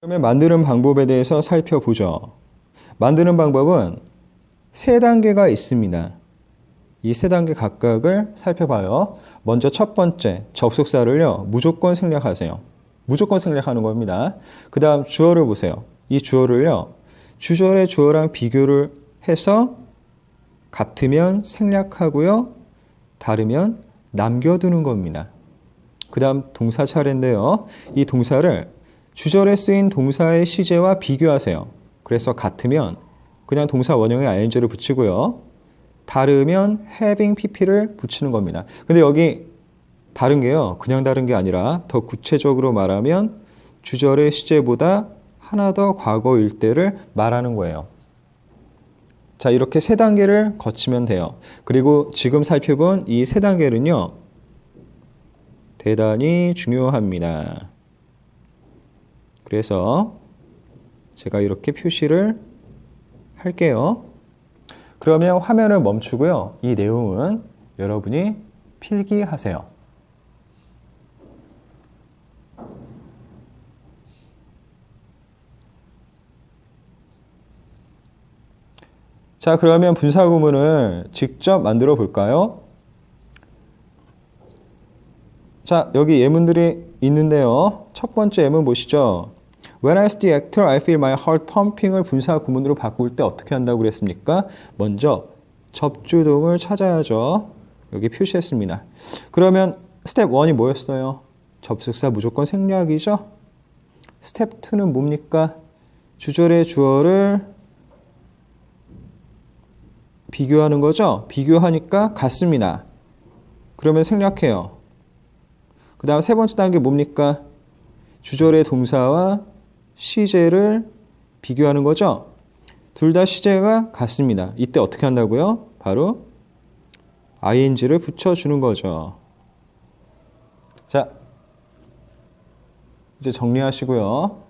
그러면 만드는 방법에 대해서 살펴보죠. 만드는 방법은 세 단계가 있습니다. 이 세 단계 각각을 살펴봐요. 먼저 첫 번째, 접속사를요, 무조건 생략하세요. 무조건 생략하는 겁니다. 그 다음 주어를 보세요. 이 주어를요, 주절의 주어랑 비교를 해서 같으면 생략하고요, 다르면 남겨두는 겁니다. 그 다음 동사 차례인데요. 이 동사를 주절에 쓰인 동사의 시제와 비교하세요. 그래서 같으면 그냥 동사 원형에 ing를 붙이고요. 다르면 having pp를 붙이는 겁니다. 근데 여기 다른 게요. 그냥 다른 게 아니라 더 구체적으로 말하면 주절의 시제보다 하나 더 과거일 때를 말하는 거예요. 자, 이렇게 세 단계를 거치면 돼요. 그리고 지금 살펴본 이 세 단계는요. 대단히 중요합니다. 그래서 제가 이렇게 표시를 할게요. 그러면 화면을 멈추고요. 이 내용은 여러분이 필기하세요. 자, 그러면 분사 구문을 직접 만들어 볼까요? 자, 여기 예문들이 있는데요. 첫 번째 예문 보시죠. When I see the actor, I feel my heart pumping을 분사 구문으로 바꿀 때 어떻게 한다고 그랬습니까? 먼저 접주동을 찾아야죠. 여기 표시했습니다. 그러면 스텝 1이 뭐였어요? 접속사 무조건 생략이죠? 스텝 2는 뭡니까? 주절의 주어를 비교하는 거죠? 비교하니까 같습니다. 그러면 생략해요. 그 다음 세 번째 단계 뭡니까? 주절의 동사와 시제를 비교하는 거죠? 둘 다 시제가 같습니다. 이때 어떻게 한다고요? 바로 ing를 붙여주는 거죠. 자, 이제 정리하시고요.